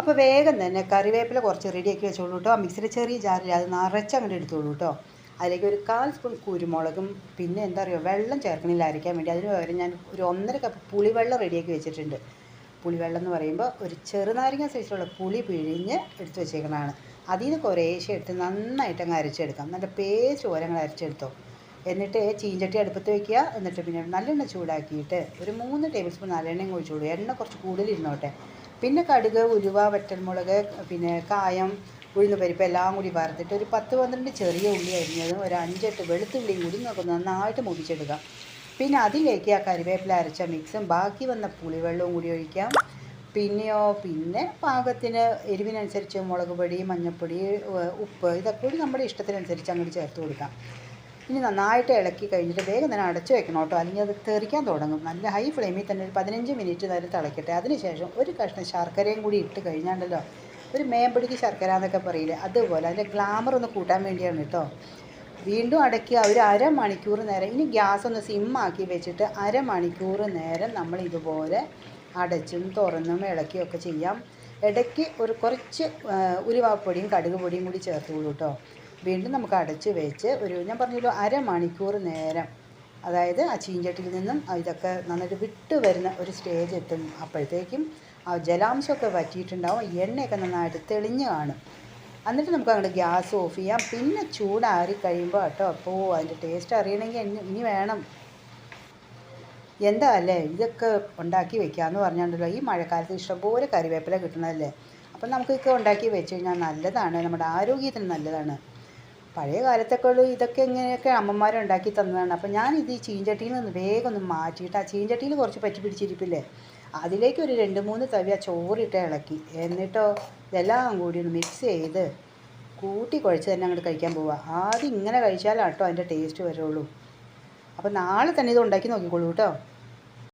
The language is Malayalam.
അപ്പോൾ വേഗം തന്നെ കറിവേപ്പില കുറച്ച് റെഡിയാക്കി വെച്ചോളൂ കേട്ടോ മിക്സിയുടെ ചെറിയ ജാറിൽ അത് നിറച്ച് അങ്ങോട്ട് എടുത്തോളൂ കേട്ടോ അതിലേക്ക് ഒരു കാൽ സ്പൂൺ കുരുമുളകും പിന്നെ എന്താ പറയുക വെള്ളം ചേർക്കണില്ല അരയ്ക്കാൻ വേണ്ടി. അതിന് പകരം ഞാൻ ഒരു ഒന്നര കപ്പ് പുളിവെള്ളം റെഡിയാക്കി വെച്ചിട്ടുണ്ട്. പുളിവെള്ളം എന്ന് പറയുമ്പോൾ ഒരു ചെറുനാരങ്ങ സൈസിലുള്ള പുളി പിഴിഞ്ഞ് എടുത്ത് വെച്ചേക്കുന്നതാണ്. അതിൽ നിന്ന് കുറേശ്ശെ എടുത്ത് നന്നായിട്ട് അങ്ങ് അരച്ചെടുക്കാം. നല്ല പേസ്റ്റ് അങ്ങ് അരച്ചെടുത്തോ. എന്നിട്ട് ചീഞ്ചട്ടി അടുപ്പത്ത് വയ്ക്കുക എന്നിട്ട് പിന്നെ നല്ലെണ്ണ ചൂടാക്കിയിട്ട് ഒരു മൂന്ന് ടേബിൾ സ്പൂൺ നല്ലെണ്ണയും ഒഴിച്ചോളൂ എണ്ണ കുറച്ച് കൂടുതൽ ഇരുന്നോട്ടെ. പിന്നെ കടുക് ഉലുവ വറ്റൽമുളക് പിന്നെ കായം ഉഴുന്ന് പരിപ്പ് എല്ലാം കൂടി വറുത്തിട്ട് ഒരു പത്ത് പന്ത്രണ്ട് ചെറിയ ഉള്ളി അരിഞ്ഞതും ഒരു അഞ്ചെട്ട് വെളുത്തുള്ളിയും കൂടി നമുക്ക് നന്നായിട്ട് മുടിച്ചെടുക്കാം പിന്നെ അതിലേക്ക് ആ കരിവേപ്പില അരച്ച മിക്സും ബാക്കി വന്ന പുളിവെള്ളവും കൂടി ഒഴിക്കാം. പിന്നെയോ പിന്നെ പാകത്തിന് എരിവിനനുസരിച്ച് മുളക് പൊടി മഞ്ഞൾപ്പൊടി ഉപ്പ് ഇതൊക്കെ കൂടി നമ്മുടെ ഇഷ്ടത്തിനനുസരിച്ച് അങ്ങോട്ട് ചേർത്ത് കൊടുക്കാം. ഇനി നന്നായിട്ട് ഇളക്കി കഴിഞ്ഞിട്ട് വേഗം തന്നെ അടച്ചു വെക്കണം കേട്ടോ. അല്ലെങ്കിൽ അത് തെറിക്കാൻ തുടങ്ങും. നല്ല ഹൈ ഫ്ലെയിമിൽ തന്നെ ഒരു പതിനഞ്ച് മിനിറ്റ് നേരം തിളക്കട്ടെ. അതിനുശേഷം ഒരു കഷ്ണം ശർക്കരയും കൂടി ഇട്ട് കഴിഞ്ഞാണ്ടല്ലോ. ഒരു മേമ്പടിക്ക് ശർക്കര എന്നൊക്കെ പറയില്ലേ? അതുപോലെ അതിന്റെ ഗ്ലാമർ ഒന്ന് കൂട്ടാൻ വേണ്ടിയാണ് കേട്ടോ. വീണ്ടും അടയ്ക്കുക. ഒരു അരമണിക്കൂർ നേരം. ഇനി ഗ്യാസ് ഒന്ന് സിമ്മാക്കി വെച്ചിട്ട് അരമണിക്കൂർ നേരം നമ്മൾ ഇതുപോലെ അടച്ചും തുറന്നും ഇളക്കിയൊക്കെ ചെയ്യാം. ഇടയ്ക്ക് ഒരു കുറച്ച് ഉലുവാപ്പൊടിയും കടുക് പൊടിയും കൂടി ചേർത്തുള്ളൂ കേട്ടോ. വീണ്ടും നമുക്ക് അടച്ച് വെച്ച് ഒരു ഞാൻ പറഞ്ഞല്ലോ അരമണിക്കൂർ നേരം. അതായത് ആ ചീഞ്ചട്ടിയിൽ നിന്നും ഇതൊക്കെ നന്നായിട്ട് വിട്ട് വരുന്ന ഒരു സ്റ്റേജ് എത്തും. അപ്പോഴത്തേക്കും ആ ജലാംശമൊക്കെ വറ്റിയിട്ടുണ്ടാവും. എണ്ണയൊക്കെ നന്നായിട്ട് തെളിഞ്ഞ് കാണും. എന്നിട്ട് നമുക്ക് അങ്ങോട്ട് ഗ്യാസ് ഓഫ് ചെയ്യാം. പിന്നെ ചൂടാറി കഴിയുമ്പോൾ കേട്ടോ അപ്പോൾ അതിന്റെ ടേസ്റ്റ് അറിയണമെങ്കിൽ ഇനി- വേണം. എന്താ അല്ലേ? ഇതൊക്കെ ഉണ്ടാക്കി വെക്കാമെന്ന് പറഞ്ഞാണ്ടല്ലോ. ഈ മഴക്കാലത്ത് ഇഷ്ടംപോലെ കറിവേപ്പില കിട്ടണമല്ലേ അപ്പം നമുക്കൊക്കെ ഉണ്ടാക്കി വെച്ച് കഴിഞ്ഞാൽ നല്ലതാണ്. നമ്മുടെ ആരോഗ്യത്തിന് നല്ലതാണ്. പഴയ കാലത്തൊക്കെ ഇതൊക്കെ ഇങ്ങനെയൊക്കെ അമ്മമാർ ഉണ്ടാക്കി തന്നതാണ്. അപ്പം ഞാനിത് ഈ ചീഞ്ചട്ടിയിൽ നിന്ന് വേഗം ഒന്ന് മാറ്റിയിട്ട് ആ ചീഞ്ചട്ടിയിൽ കുറച്ച് പറ്റി പിടിച്ചിരിപ്പില്ലേ അതിലേക്ക് ഒരു രണ്ട് മൂന്ന് തവി ആ ചോറിട്ട് ഇളക്കി. എന്നിട്ടോ ഇതെല്ലാം കൂടി ഒന്ന് മിക്സ് ചെയ്ത് കൂട്ടി കുഴച്ച് തന്നെ അങ്ങോട്ട് കഴിക്കാൻ പോവുക ആദ്യം ഇങ്ങനെ കഴിച്ചാലാണ് കേട്ടോ അതിന്റെ ടേസ്റ്റ് വരുള്ളൂ. അപ്പോൾ നാളെ തന്നെ ഇത് ഉണ്ടാക്കി നോക്കിക്കോളൂ കേട്ടോ.